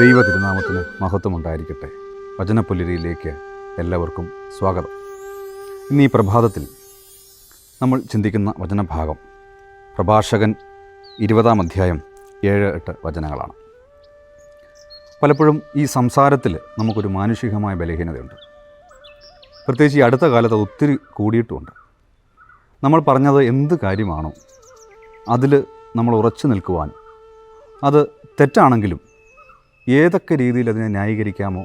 ദൈവ തിരുനാമത്തിന് മഹത്വമുണ്ടായിരിക്കട്ടെ. വചനപ്പുലരിയിലേക്ക് എല്ലാവർക്കും സ്വാഗതം. ഇന്ന് പ്രഭാതത്തിൽ നമ്മൾ ചിന്തിക്കുന്ന വചനഭാഗം പ്രഭാഷകൻ ഇരുപതാം അധ്യായം ഏഴ് എട്ട് വചനങ്ങളാണ്. പലപ്പോഴും ഈ സംസാരത്തിൽ നമുക്കൊരു മാനുഷികമായ ബലഹീനതയുണ്ട്. പ്രത്യേകിച്ച് ഈ അടുത്ത കാലത്ത് ഒത്തിരി കൂടിയിട്ടുമുണ്ട്. നമ്മൾ പറഞ്ഞത് എന്ത് കാര്യമാണോ അതിൽ നമ്മൾ ഉറച്ചു നിൽക്കുവാൻ അത് തെറ്റാണെങ്കിലും ഏതൊക്കെ രീതിയിൽ അതിനെ ന്യായീകരിക്കാമോ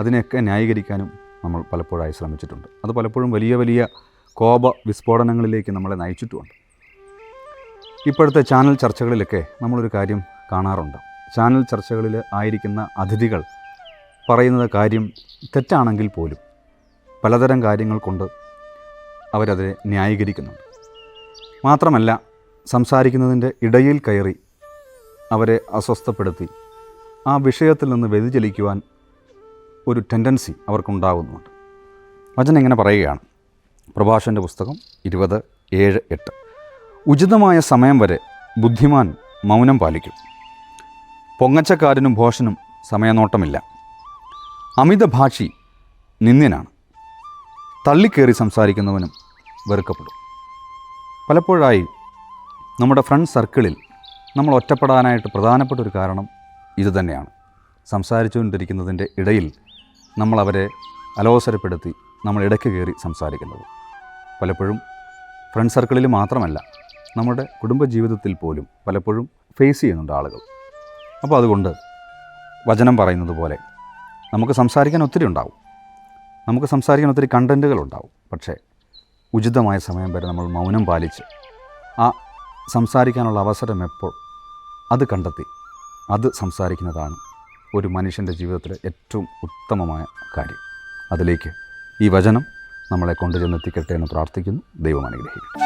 അതിനെയൊക്കെ ന്യായീകരിക്കാനും നമ്മൾ പലപ്പോഴായി ശ്രമിച്ചിട്ടുണ്ട്. അത് പലപ്പോഴും വലിയ വലിയ കോപ വിസ്ഫോടനങ്ങളിലേക്ക് നമ്മളെ നയിച്ചിട്ടുമുണ്ട്. ഇപ്പോഴത്തെ ചാനൽ ചർച്ചകളിലൊക്കെ നമ്മളൊരു കാര്യം കാണാറുണ്ട്. ചാനൽ ചർച്ചകളിൽ ആയിരിക്കുന്ന അതിഥികൾ പറയുന്നത് കാര്യം തെറ്റാണെങ്കിൽ പോലും പലതരം കാര്യങ്ങൾ കൊണ്ട് അവരതിനെ ന്യായീകരിക്കുന്നുണ്ട്. മാത്രമല്ല സംസാരിക്കുന്നതിന്റെ ഇടയിൽ കയറി അവരെ അസ്വസ്ഥപ്പെടുത്തി ആ വിഷയത്തിൽ നിന്ന് വ്യതിചലിക്കുവാൻ ഒരു ടെൻഡൻസി അവർക്കുണ്ടാകുന്നുണ്ട്. വചനം ഇങ്ങനെ പറയുകയാണ്. പ്രഭാഷന്റെ പുസ്തകം ഇരുപത് ഏഴ് എട്ട്. ഉചിതമായ സമയം വരെ ബുദ്ധിമാൻ മൗനം പാലിക്കും. പൊങ്ങച്ചക്കാരനും ഭോഷനും സമയനോട്ടമില്ല. അമിതഭാഷി നിന്ദ്യനാണ്. തള്ളിക്കേറി സംസാരിക്കുന്നവനും വെറുക്കപ്പെടും. പലപ്പോഴായി നമ്മുടെ ഫ്രണ്ട് സർക്കിളിൽ നമ്മൾ ഒറ്റപ്പെടാനായിട്ട് പ്രധാനപ്പെട്ട ഒരു കാരണം ഇതുതന്നെയാണ്. സംസാരിച്ചുകൊണ്ടിരിക്കുന്നതിന്റെ ഇടയിൽ നമ്മളവരെ അലോസരപ്പെടുത്തി നമ്മൾ ഇടയ്ക്ക് കയറി സംസാരിക്കുന്നത്. പലപ്പോഴും ഫ്രണ്ട് സർക്കിളിൽ മാത്രമല്ല നമ്മുടെ കുടുംബജീവിതത്തിൽ പോലും പലപ്പോഴും ഫേസ് ചെയ്യുന്നുണ്ട് ആളുകൾ. അപ്പോൾ അതുകൊണ്ട് വചനം പറയുന്നത് പോലെ നമുക്ക് സംസാരിക്കാൻ ഒത്തിരി ഉണ്ടാവും. നമുക്ക് സംസാരിക്കാൻ ഒത്തിരി കണ്ടന്റുകൾ ഉണ്ടാവും പക്ഷേ ഉചിതമായ സമയം വരെ നമ്മൾ മൗനം പാലിച്ച് ആ സംസാരിക്കാനുള്ള അവസരം എപ്പോൾ അത് കണ്ടെത്തി അത് സംസാരിക്കുന്നതാണ് ഒരു മനുഷ്യന്റെ ജീവിതത്തിലെ ഏറ്റവും ഉത്തമമായ കാര്യം. അതിലേക്ക് ഈ വചനം നമ്മളെ കൊണ്ടുചെന്നെത്തിക്കട്ടെ എന്ന് പ്രാർത്ഥിക്കുന്നു. ദൈവം അനുഗ്രഹിക്കട്ടെ.